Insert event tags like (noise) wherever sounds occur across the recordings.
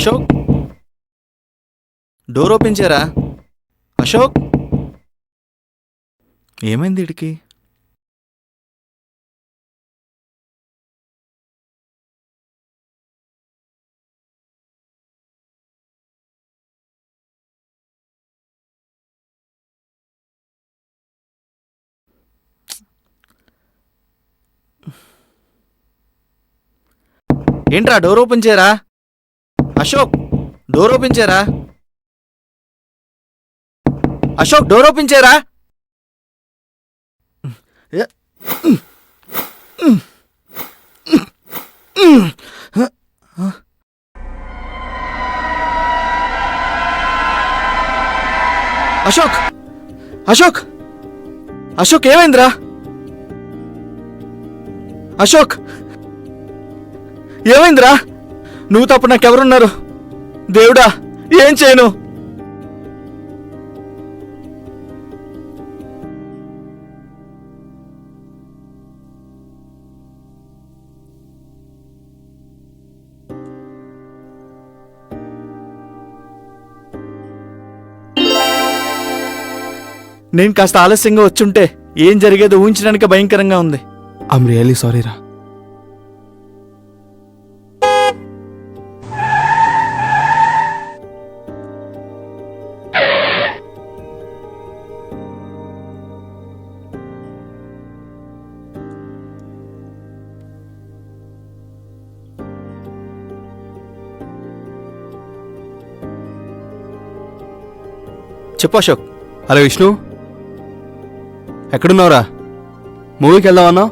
Ashok? Door open చేయరా? అశోక్? ఏమైంది ఇడికి? ఏంట్రా డోర్ ఓపెన్ చేయరా? అశోక్ డోర్ ఓపెన్ చేయరా? అశోక్ డోర్ ఓపెన్ చేయరా? అశోక్ అశోక్ అశోక్ ఏమైందిరా? అశోక్ ఏమైందిరా? నువ్వు తప్ప నాకెవరున్నారు? దేవుడా ఏం చేయను? నేను కాస్త ఆలస్యంగా వచ్చుంటే ఏం జరిగేదో ఊహించడానికి భయంకరంగా ఉంది. ఐమ్ రియలీ సారీ రా చెప్పు అశోక్. హలో విష్ణు. ఎక్కడున్నావురా? మూవీకి వెళ్దామన్నావు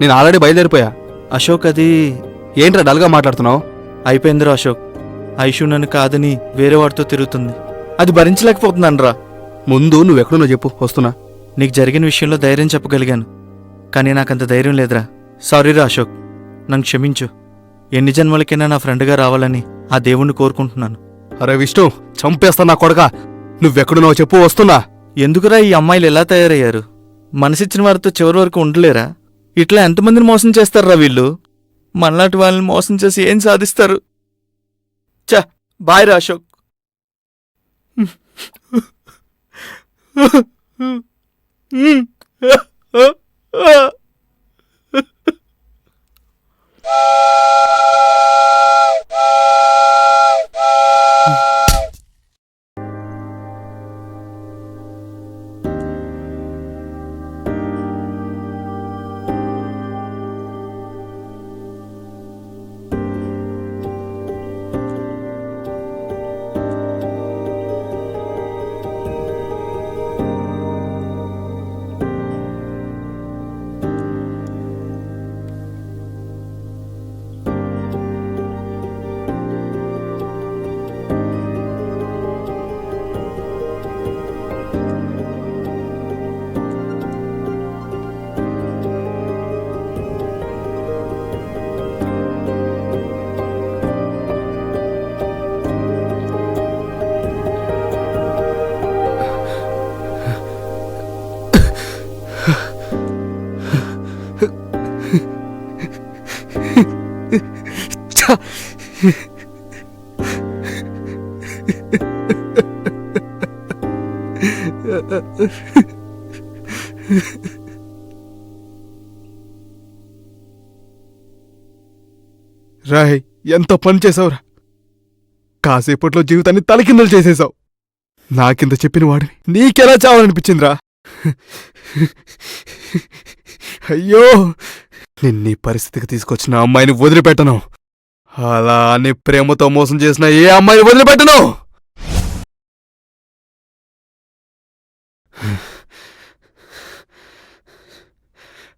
నేను ఆల్రెడీ బయలుదేరిపోయా. అశోక్ అది ఏంట్రా డల్గా మాట్లాడుతున్నావు? అయిపోయిందిరా అశోక్. ఐషు నన్ను కాదని వేరే వాడితో తిరుగుతుంది. అది భరించలేకపోతున్నాను రా ముందు నువ్వు ఎక్కడున్నావు చెప్పు వస్తున్నా. నీకు జరిగిన విషయంలో ధైర్యం చెప్పగలిగాను. కానీ నాకంత ధైర్యం లేదురా. సారీరా అశోక్. నన్ను క్షమించు. ఎన్ని జన్మలకైనా నా ఫ్రెండ్గా రావాలని ఆ దేవుణ్ణి కోరుకుంటున్నాను. అరే విష్ణు చంపేస్తా నా కొడక. నువ్వెక్కడున్నావు చెప్పు వస్తున్నా. ఎందుకురా ఈ అమ్మాయిలు ఎలా తయారయ్యారు? మనసిచ్చిన వారితో చివరి వరకు ఉండలేరా? ఇట్లా ఎంతమందిని మోసం చేస్తారా వీళ్ళు? మనలాంటి వాళ్ళని మోసం చేసి ఏం సాధిస్తారు? చ బాయ్ రా అశోక్. (laughs) రాయ్ ఎంత పని చేసావురా? కాసేపట్లో జీవితాన్ని తలకిందలు చేసేశావు నాకింత చెప్పిన వాడిని నీకెలా చావాలనిపించిందిరా అయ్యో నిన్నీ పరిస్థితికి తీసుకొచ్చిన అమ్మాయిని వదిలిపెట్టను. అలా అని ప్రేమతో మోసం చేసిన ఏ అమ్మాయిని వదిలిపెట్టను?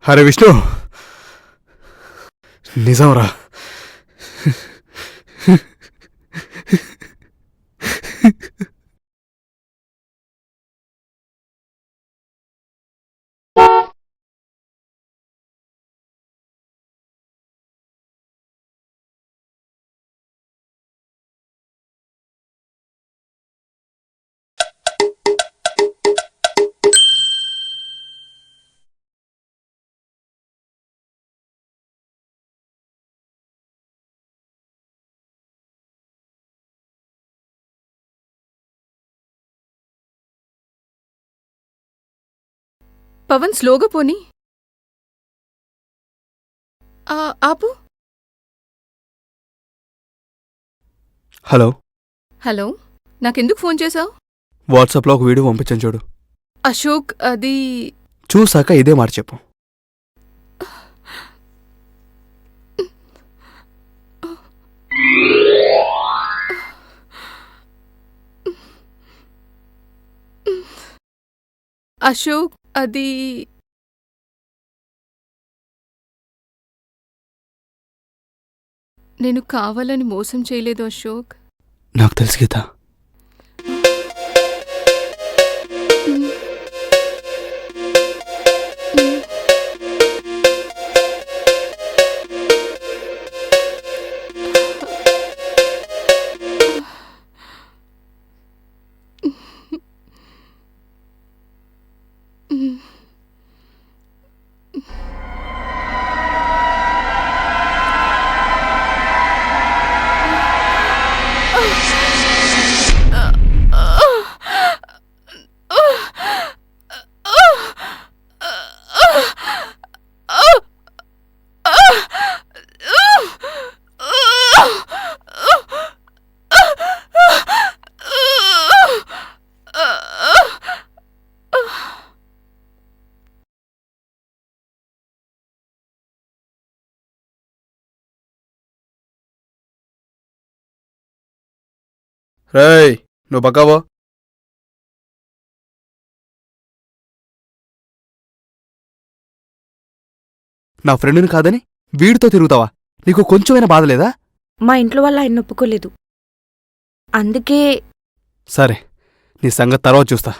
హరే విష్ణు. నిజంరా. పవన్ స్లోగా పోని. ఆపు. హలో. హలో నాకెందుకు ఫోన్ చేశావు? వాట్సాప్లో ఒక వీడియో పంపించాను చూడు. అశోక్ అది చూసాక ఇదే మాట చెప్పు. అశోక్ అది నేను కావాలని మోసం చేయలేదు అశోక్. నాకు తెలుసు గీతా. రేయ్ నువ్వు పక్కావో నా ఫ్రెండ్ని కాదని వీడితో తిరుగుతావా? నీకు కొంచెమైనా బాధ లేదా? మా ఇంట్లో వాళ్ళు ఆయన ఒప్పుకోలేదు. అందుకే సరే నీ సంగతి తర్వాత చూస్తా.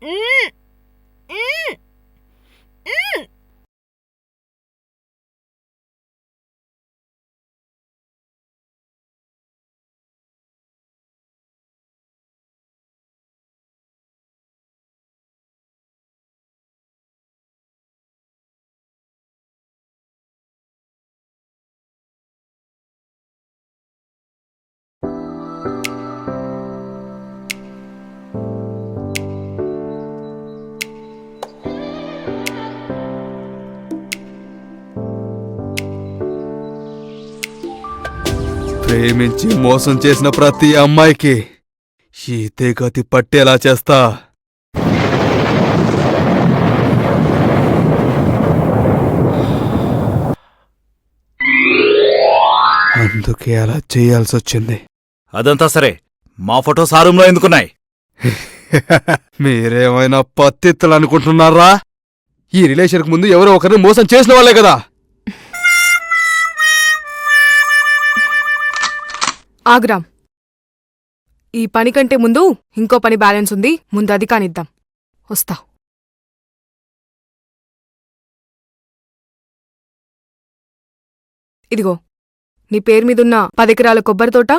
嗯。ప్రేమించి మోసం చేసిన ప్రతి అమ్మాయికి ఈతే గతి పట్టేలా చేస్తా. అందుకే అలా చేయాల్సి వచ్చింది అదంతా సరే మా ఫొటోస్ ఆ రూమ్లో ఎందుకున్నాయి? (laughs) మీరేమైనా పత్తిత్తులు అనుకుంటున్నారా ఈ రిలేషన్కి ముందు ఎవరో ఒకరిని మోసం చేసిన వాళ్ళే కదా! ఆగ్రాం. ఈ పని కంటే ముందు ఇంకో పని బ్యాలెన్స్ ఉంది ముందు అది కానిద్దాం. వస్తా. ఇదిగో నీ పేరు మీదున్న పదెకరాల కొబ్బరి తోట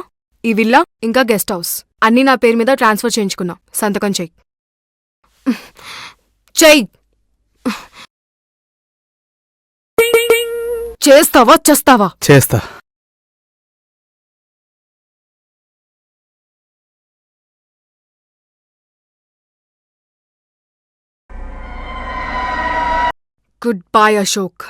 ఈ విల్లా ఇంకా గెస్ట్ హౌస్. అన్నీ నా పేరు మీద ట్రాన్స్ఫర్ చేయించుకున్నా సంతకం చెయ్యి. చెయ్యి. చేస్తావా చేస్తావా? చేస్తా. గుడ్ బాయ్ అశోక్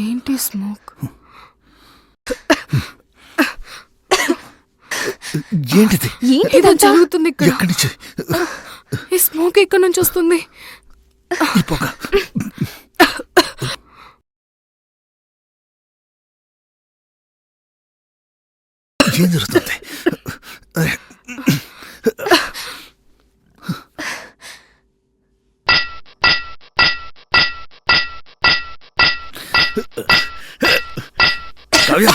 ఏంటి స్మోక్? ఏంటిది? జరుగుతుంది ఇక్కడ? ఎక్కడి నుంచి? ఈ స్మోక్ ఎక్కడి నుంచి వస్తుంది? ఈ పొగ ఏం జరుగుతుంది కావ్య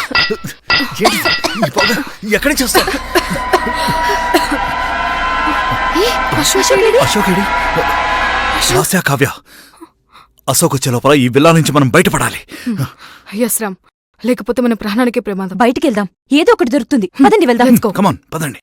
ఏంటి ఈ పొగ ఎక్కడి అశోక్ ఏడి కావ్య అశోక్ వచ్చే లోపల ఈ విల్లా నుంచి మనం బయటపడాలి ఎస్ రామ్ లేకపోతే మన ప్రాణానికే ప్రమాదం. బయటికి వెళ్దాం. ఏదో ఒకటి దొరుకుతుంది. పదండి వెళ్దాం. కమాన్ పదండి.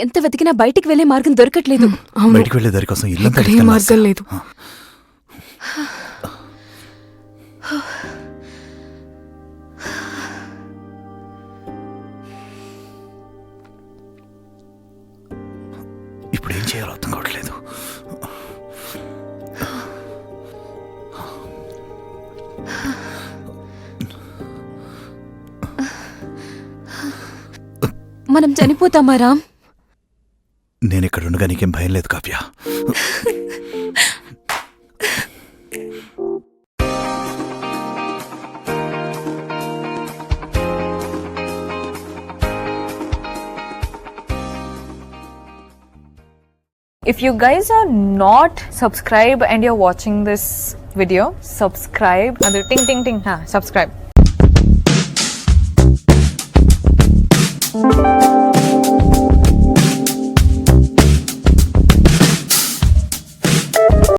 ఎంత వెతికినా బయటికి వెళ్ళే మార్గం దొరకట్లేదు. బయటికి వెళ్ళే దారి కోసం ఇల్లంతా ఏ మార్గం. లేదు. ఇప్పుడు ఏం చేయాలో అర్థం కావట్లేదు. మనం చనిపోతామా రామ్? నేను ఇక్కడ ఉండగా నీకేం భయం లేదు Kavya If you guys are not subscribed and you're watching this video, subscribe. Adu ting ting ting. Ha, subscribe.